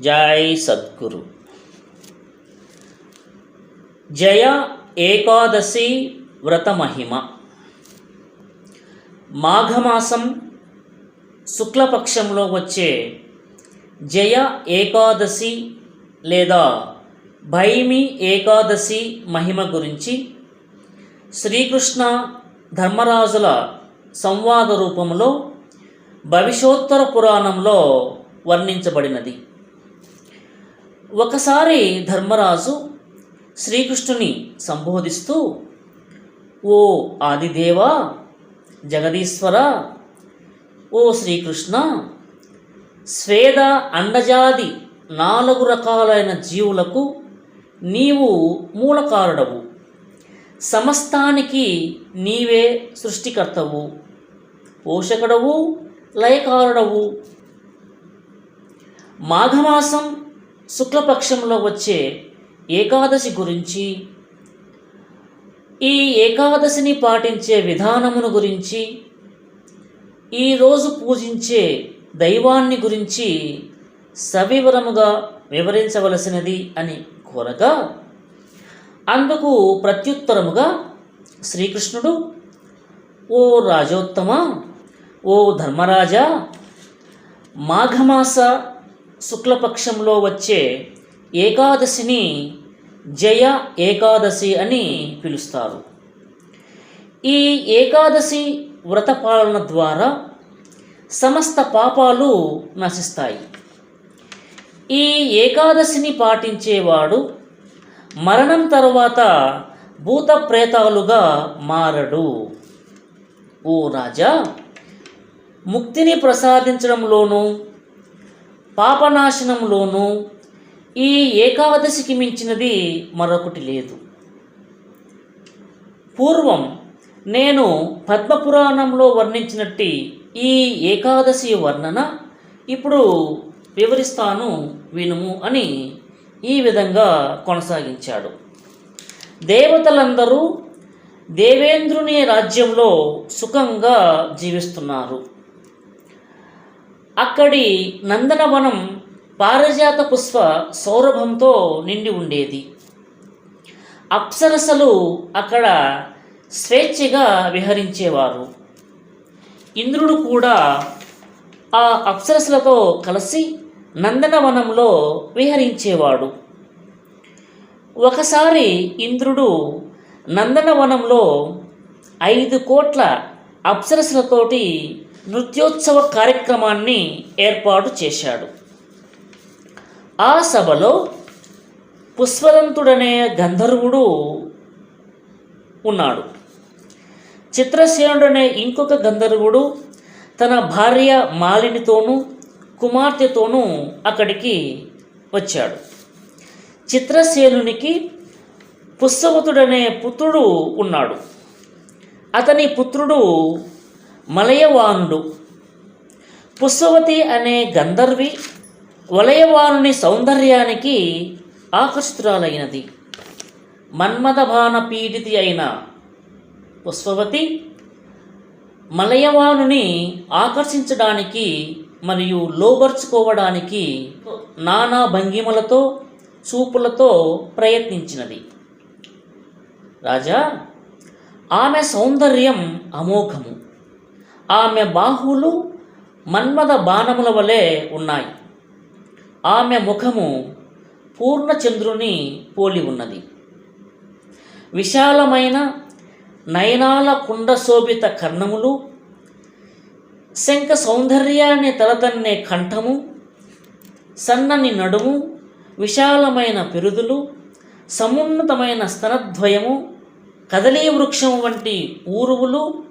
జై సద్గురు. జయ ఏకాదశి వ్రత మహిమ. మాఘమాసం శుక్లపక్షంలో వచ్చే జయ ఏకాదశి లేదా భైమి ఏకాదశి మహిమ గురించి శ్రీకృష్ణ ధర్మరాజుల సంవాద రూపంలో భవిష్యోత్తర పురాణంలో వర్ణించబడినది. ఒకసారి ధర్మరాజు శ్రీకృష్ణుని సంబోధిస్తూ ఓ ఆదిదేవా జగదీశ్వర ఓ శ్రీకృష్ణ స్వేద అండజాది నాలుగు రకాలైన జీవులకు నీవు మూలకారుడవు. సమస్తానికి నీవే సృష్టికర్తవు. పోషకుడవు లయకారుడవు. మాఘమాసం శుక్లపక్షంలో వచ్చే ఏకాదశి గురించి ఈ ఏకాదశిని పాటించే విధానమును గురించి ఈరోజు పూజించే దైవాన్ని గురించి సవివరముగా వివరించవలసినది అని కోరగా అందుకు ప్రత్యుత్తరముగా శ్రీకృష్ణుడు ఓ రాజోత్తమ ఓ ధర్మరాజా మాఘమాస శుక్లపక్షంలో వచ్చే ఏకాదశిని జయ ఏకాదశి అని పిలుస్తారు. ఈ ఏకాదశి వ్రత పాలన ద్వారా సమస్త పాపాలు నశిస్తాయి. ఈ ఏకాదశిని పాటించేవాడు మరణం తర్వాత భూత ప్రేతాలుగా మారడు. ఓ రాజా ముక్తిని ప్రసాదించడంలోనూ పాపనాశనంలోనూ ఈ ఏకాదశికి మించినది మరొకటి లేదు. పూర్వం నేను పద్మపురాణంలో వర్ణించినట్టి ఈ ఏకాదశి వర్ణన ఇప్పుడు వివరిస్తాను వినుము అని ఈ విధంగా కొనసాగించాడు. దేవతలందరూ దేవేంద్రుని రాజ్యంలో సుఖంగా జీవిస్తున్నారు. అక్కడి నందనవనం పారిజాత పుష్ప సౌరభంతో నిండి ఉండేది. అప్సరసలు అక్కడ స్వేచ్ఛగా విహరించేవారు. ఇంద్రుడు కూడా ఆ అప్సరసలతో కలిసి నందనవనంలో విహరించేవాడు. ఒకసారి ఇంద్రుడు నందనవనంలో ఐదు కోట్ల అప్సరసలతోటి నృత్యోత్సవ కార్యక్రమాన్ని ఏర్పాటు చేశాడు. ఆ సభలో పుష్పదంతుడనే గంధర్వుడు ఉన్నాడు. చిత్రసేనుడనే ఇంకొక గంధర్వుడు తన భార్య మాలినితోనూ కుమార్తెతోనూ అక్కడికి వచ్చాడు. చిత్రసేనునికి పుష్పవతుడనే పుత్రుడు ఉన్నాడు. అతని పుత్రుడు మలయవానుడు. పుష్పవతి అనే గంధర్వి వలయవానుని సౌందర్యానికి ఆకర్షితురాలైనది. మన్మథబాణ పీడితి అయిన పుష్పవతి మలయవానుని ఆకర్షించడానికి మరియు లోబర్చుకోవడానికి నానా భంగిమలతో చూపులతో ప్రయత్నించినది. రాజా ఆమె సౌందర్యం అమోఘము. ఆమె బాహువులు మన్మద బాణముల వలె ఉన్నాయి. ఆమె ముఖము పూర్ణచంద్రుని పోలి ఉన్నది. విశాలమైన నయనాల కుండశోభిత కర్ణములు శంఖ సౌందర్యాన్ని తలతన్నే కంఠము సన్నని నడుము విశాలమైన పెరుదులు సమున్నతమైన స్తనద్వయము కదలీ వృక్షం వంటి ఊరువులు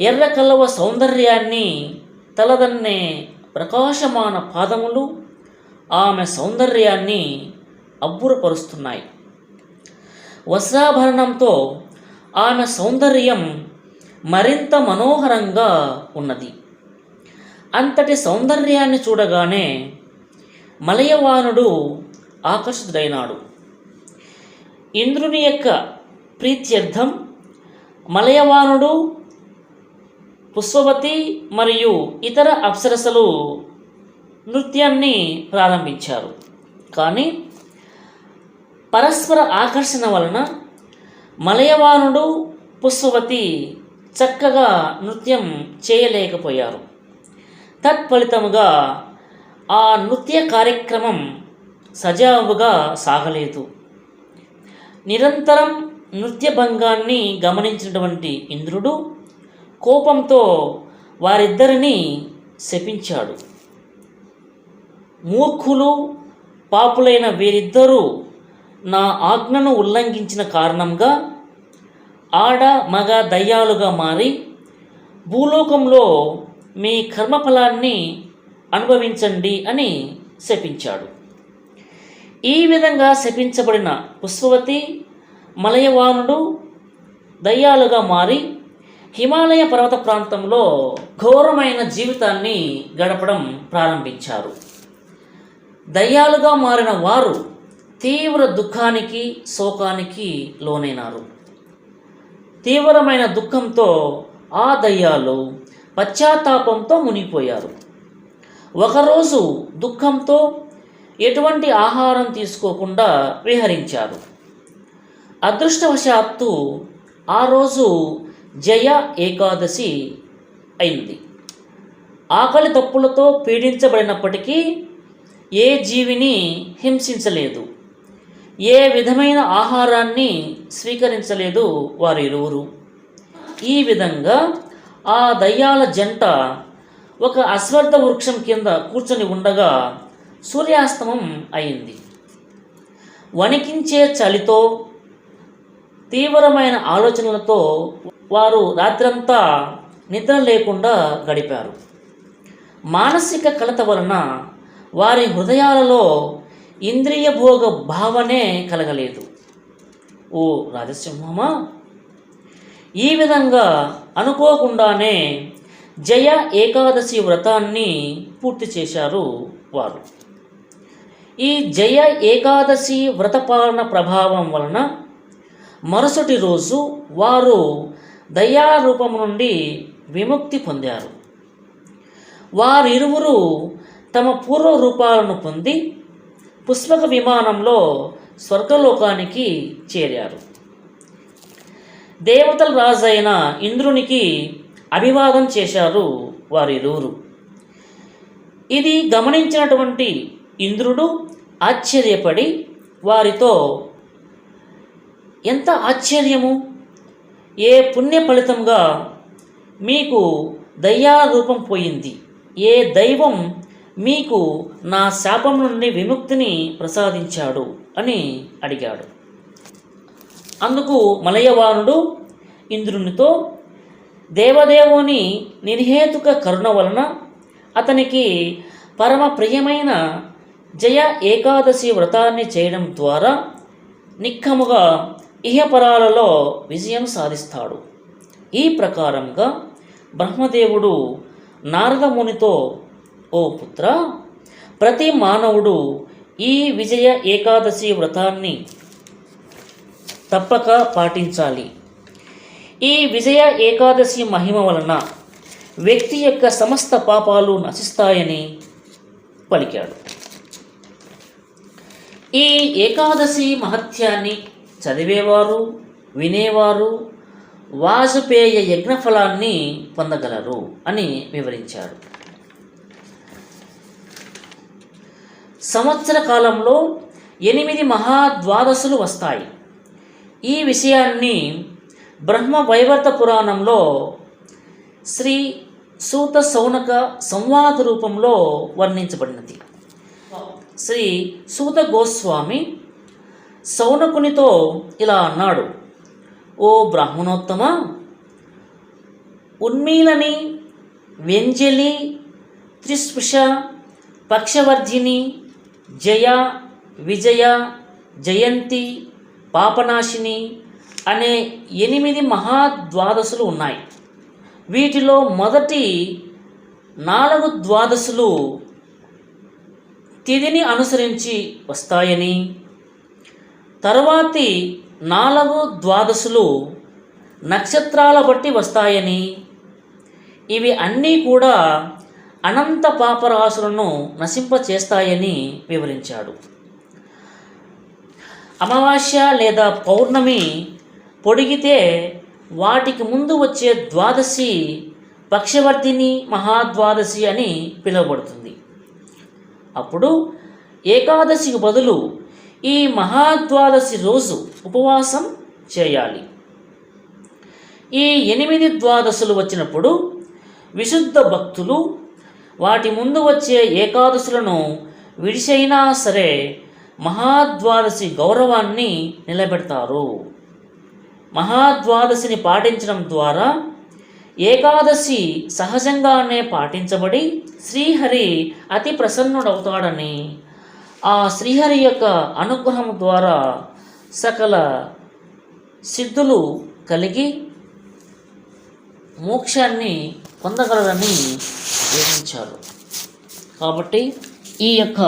ఎర్ర కలవ సౌందర్యాన్ని తలదన్నే ప్రకాశమాన పాదములు ఆమె సౌందర్యాన్ని అబ్బురపరుస్తున్నాయి. వస్త్రాభరణంతో ఆమె సౌందర్యం మరింత మనోహరంగా ఉన్నది. అంతటి సౌందర్యాన్ని చూడగానే మలయవానుడు ఆకర్షితుడైనాడు. ఇంద్రుని యొక్క ప్రీత్యర్థం మలయవానుడు పుష్పవతి మరియు ఇతర అప్సరసలు నృత్యాన్ని ప్రారంభించారు. కానీ పరస్పర ఆకర్షణ వలన మలయవానుడు పుష్పవతి చక్కగా నృత్యం చేయలేకపోయారు. తత్ఫలితముగా ఆ నృత్య కార్యక్రమం సజావుగా సాగలేదు. నిరంతరం నృత్య భంగాన్ని గమనించినటువంటి ఇంద్రుడు కోపంతో వారిద్దరిని శపించాడు. మూర్ఖులు పాపులైన వీరిద్దరూ నా ఆజ్ఞను ఉల్లంఘించిన కారణంగా ఆడ మగ దయ్యాలుగా మారి భూలోకంలో మీ కర్మఫలాన్ని అనుభవించండి అని శపించాడు. ఈ విధంగా శపించబడిన పుష్పవతి మలయవానుడు దయ్యాలుగా మారి హిమాలయ పర్వత ప్రాంతంలో ఘోరమైన జీవితాన్ని గడపడం ప్రారంభించారు. దయ్యాలుగా మారిన వారు తీవ్ర దుఃఖానికి శోకానికి లోనైనారు. తీవ్రమైన దుఃఖంతో ఆ దయ్యాలు పశ్చాత్తాపంతో మునిగిపోయారు. ఒకరోజు దుఃఖంతో ఎటువంటి ఆహారం తీసుకోకుండా విహరించారు. అదృష్టవశాత్తు ఆ రోజు జయ ఏకాదశి అయింది. ఆకలి తప్పులతో పీడించబడినప్పటికీ ఏ జీవిని హింసించలేదు. ఏ విధమైన ఆహారాన్ని స్వీకరించలేదు వారిరువురు. ఈ విధంగా ఆ దయ్యాల జంట ఒక అశ్వర్థ వృక్షం కింద కూర్చొని ఉండగా సూర్యాస్తమం అయింది. వణికించే చలితో తీవ్రమైన ఆలోచనలతో వారు రాత్రంతా నిద్ర లేకుండా గడిపారు. మానసిక కలత వలన వారి హృదయాలలో ఇంద్రియ భోగ భావనే కలగలేదు. ఓ రాజసింహమా! ఈ విధంగా అనుకోకుండానే జయ ఏకాదశి వ్రతాన్ని పూర్తి చేశారు వారు. ఈ జయ ఏకాదశి వ్రతపాలన ప్రభావం వలన మరుసటి రోజు వారు దయా రూపం నుండి విముక్తి పొందారు. వారిరువురు తమ పూర్వ రూపాలను పొంది పుష్పక విమానంలో స్వర్గలోకానికి చేరారు. దేవతల రాజైన ఇంద్రునికి అభివాదం చేశారు వారిరువురు. ఇది గమనించినటువంటి ఇంద్రుడు ఆశ్చర్యపడి వారితో ఎంత ఆశ్చర్యము! ఏ పుణ్య ఫలితంగా మీకు దయ్యారూపం పోయింది. ఏ దైవం మీకు నా శాపం నుండి విముక్తిని ప్రసాదించాడు అని అడిగాడు. అందుకు మలయవానుడు ఇంద్రునితో దేవదేవుని నిర్హేతుక కరుణ వలన అతనికి పరమ ప్రియమైన జయ ఏకాదశి వ్రతాన్ని చేయడం ద్వారా నిక్కముగా ఇహపరాలలో విజయం సాధిస్తాడు. ఈ ప్రకారంగా బ్రహ్మదేవుడు నారదమునితో ఓ పుత్ర ప్రతి మానవుడు ఈ విజయ ఏకాదశి వ్రతాన్ని తప్పక పాటించాలి. ఈ విజయ ఏకాదశి మహిమ వలన వ్యక్తి యొక్క సమస్త పాపాలు నశిస్తాయని పలికాడు. ఈ ఏకాదశి మహత్యాన్ని చదివేవారు వినేవారు వాజపేయ యజ్ఞఫలాన్ని పొందగలరు అని వివరించారు. సంవత్సర కాలంలో ఎనిమిది మహాద్వాదశులు వస్తాయి. ఈ విషయాన్ని బ్రహ్మ వైవర్త పురాణంలో శ్రీ సూత సౌనక సంవాద రూపంలో వర్ణించబడినది. శ్రీ సూత గోస్వామి సౌనకునితో ఇలా అన్నాడు ఓ బ్రాహ్మణోత్తమ ఉన్మీలని వ్యంజలి త్రిస్పృష పక్షవర్ధిని జయ విజయ జయంతి పాపనాశిని అనే ఎనిమిది మహాద్వాదశులు ఉన్నాయి. వీటిలో మొదటి నాలుగు ద్వాదశులు తిథిని అనుసరించి వస్తాయని తరువాతి నాలుగు ద్వాదశులు నక్షత్రాల బట్టి వస్తాయని. ఇవి అన్నీ కూడా అనంత పాపరాశులను నశింపచేస్తాయని వివరించాడు. అమావాస్య లేదా పౌర్ణమి పొడిగితే వాటికి ముందు వచ్చే ద్వాదశి పక్షవర్తిని మహాద్వాదశి అని పిలువబడుతుంది. అప్పుడు ఏకాదశికి బదులు ఈ మహాద్వాదశి రోజు ఉపవాసం చేయాలి. ఈ ఎనిమిది ద్వాదశులు వచ్చినప్పుడు విశుద్ధ భక్తులు వాటి ముందు వచ్చే ఏకాదశులను విడిచైనా సరే మహాద్వాదశి గౌరవాన్ని నిలబెడతారు. మహాద్వాదశిని పాటించడం ద్వారా ఏకాదశి సహజంగానే పాటించబడి శ్రీహరి అతి ప్రసన్నుడవుతాడని ఆ శ్రీహరి యొక్క అనుగ్రహం ద్వారా సకల సిద్ధులు కలిగి మోక్షాన్ని పొందగలరని వివరించారు కాబట్టి ఈ యొక్క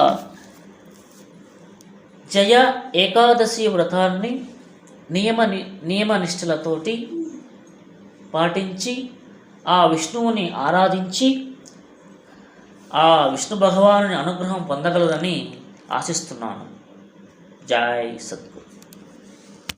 జయ ఏకాదశి వ్రతాన్ని నియమ నియమ నిష్టలతోటి పాటించి ఆ విష్ణువుని ఆరాధించి ఆ విష్ణు భగవానుని అనుగ్రహం పొందగలరని ఆశిస్తున్నాను జై సద్గురు